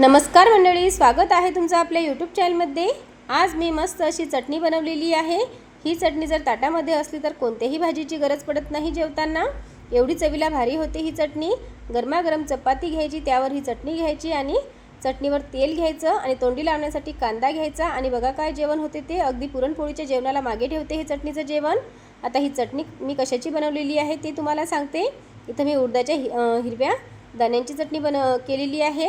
नमस्कार मंडळी स्वागत आहे तुमचं आपल्या यूट्यूब चॅनलमध्ये आज मी मस्त अशी चटणी बनवलेली आहे. ही चटणी जर ताटामध्ये असली तर कोणत्याही भाजीची गरज पडत नाही जेवताना. एवढी चवीला भारी होते ही चटणी. गरमागरम चपाती घ्यायची त्यावर ही चटणी घ्यायची आणि चटणीवर तेल घ्यायचं आणि तोंडी लावण्यासाठी कांदा घ्यायचा. आणि बघा काय जेवण होते ते. अगदी पुरणपोळीच्या जेवणाला मागे ठेवते हे चटणीचं जेवण. आता ही चटणी मी कशाची बनवलेली आहे ते तुम्हाला सांगते. इथं मी उडदाच्या हि हिरव्या दाण्यांची चटणी बन केलेली आहे.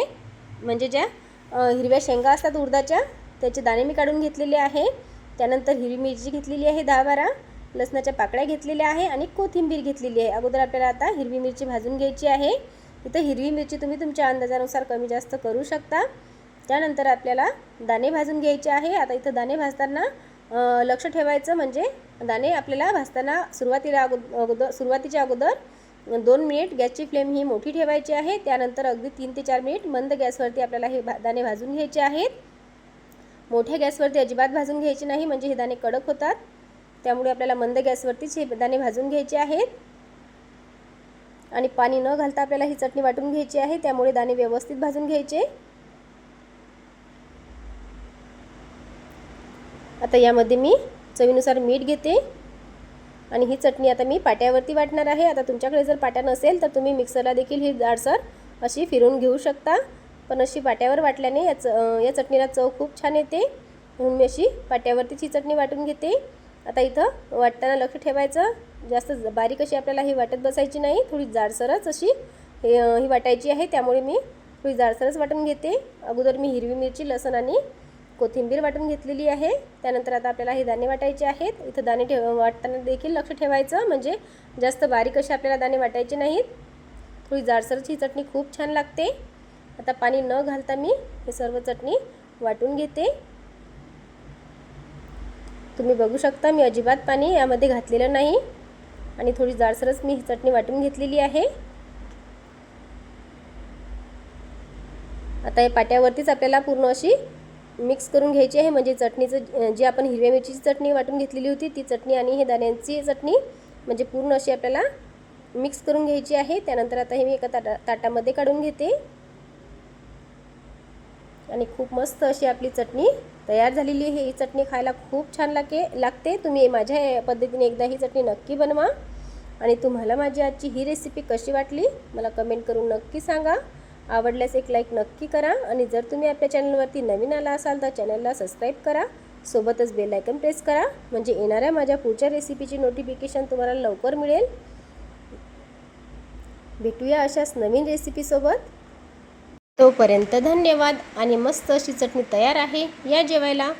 म्हणजे ज्या हिरव्या शेंगा असतात उडदाच्या त्याचे दाणे मी काढून घेतलेले आहे. त्यानंतर हिरवी मिरची घेतलेली आहे दहा बारा लसणाच्या पाकळ्या घेतलेल्या आहे आणि कोथिंबीर घेतलेली आहे. अगोदर आपल्याला आता हिरवी मिरची भाजून घ्यायची आहे. इथं हिरवी मिरची तुम्ही तुमच्या अंदाजानुसार कमी जास्त करू शकता. त्यानंतर आपल्याला दाणे भाजून घ्यायचे आहे. आता इथं दाणे भाजताना लक्ष ठेवायचं म्हणजे दाणे आपल्याला भाजताना सुरुवातीला अगो अगोदर सुरुवातीच्या अगोदर दोन मिनिट गॅसची फ्लेम ही मोठी ठेवायची आहे. त्यानंतर अगदी तीन ते चार मिनिट मंद गॅसवरती आपल्याला हे भा दाणे भाजून घ्यायचे आहेत. मोठ्या गॅसवरती अजिबात भाजून घ्यायचे नाही म्हणजे हे दाणे कडक होतात. त्यामुळे आपल्याला मंद गॅसवरतीच हे दाणे भाजून घ्यायचे आहेत. आणि पाणी न घालता आपल्याला ही चटणी वाटून घ्यायची आहे त्यामुळे दाणे व्यवस्थित भाजून घ्यायचे. आता यामध्ये मी चवीनुसार मीठ घेते. आणि ही चटणी आता मी पाट्यावरती वाटणार आहे. आता तुमच्याकडे जर पाट्या नसेल तर तुम्ही मिक्सरला देखील ही जाडसर अशी फिरून घेऊ शकता. पण अशी पाट्यावर वाटल्याने या च या चटणीला चव खूप छान येते. म्हणून मी अशी पाट्यावरतीच ही चटणी वाटून घेते. आता इथं वाटताना लक्ष ठेवायचं. जास्त बारीक अशी आपल्याला ही वाटत बसायची नाही. थोडी जाडसरच अशी ही वाटायची आहे. त्यामुळे मी थोडी जाडसरच वाटून घेते. अगोदर मी हिरवी मिरची लसण आणि कोथिंबीर वाटून घेतलेली आहे. त्यानंतर आता आपल्याला हे दाणे वाटायचे आहेत. इथं दाणे ठेव वाटताना देखील लक्ष ठेवायचं. म्हणजे जास्त बारीक असे आपल्याला दाणे वाटायचे नाहीत. थोडी जाडसरची ही चटणी खूप छान लागते. आता पाणी न घालता मी हे सर्व चटणी वाटून घेते. तुम्ही बघू शकता मी अजिबात पाणी यामध्ये घातलेलं नाही. आणि थोडी जाडसरच मी ही चटणी वाटून घेतलेली आहे. आता या पाट्यावरतीच आपल्याला पूर्ण अशी मिक्स करून घ्यायची आहे. म्हणजे चटणीचं जी आपण हिरव्या मिरचीची चटणी वाटून घेतलेली होती ती चटणी आणि हे दाण्यांची चटणी म्हणजे पूर्ण अशी आपल्याला मिक्स करून घ्यायची आहे. त्यानंतर आता हे मी एका ताटा ताटामध्ये काढून घेते. आणि खूप मस्त अशी आपली चटणी तयार झालेली आहे. ही चटणी खायला खूप छान लागे लागते. तुम्ही माझ्या पद्धतीने एकदा ही चटणी नक्की बनवा. आणि तुम्हाला माझी आजची ही रेसिपी कशी वाटली मला कमेंट करून नक्की सांगा. आवडल्यास एक लाईक नक्की करा आणि जर तुम्ही आपल्या चॅनलवरती नवीन आला असाल तर चॅनलला सबस्क्राईब करा. सोबतच बेल आयकन प्रेस करा. म्हणजे येणाऱ्या माझ्या पुढच्या रेसिपीची नोटिफिकेशन तुम्हाला लवकर मिळेल. भेटूया अशाच नवीन रेसिपीसोबत तोपर्यंत धन्यवाद आणि मस्त अशी चटणी तयार आहे. या जेवायला.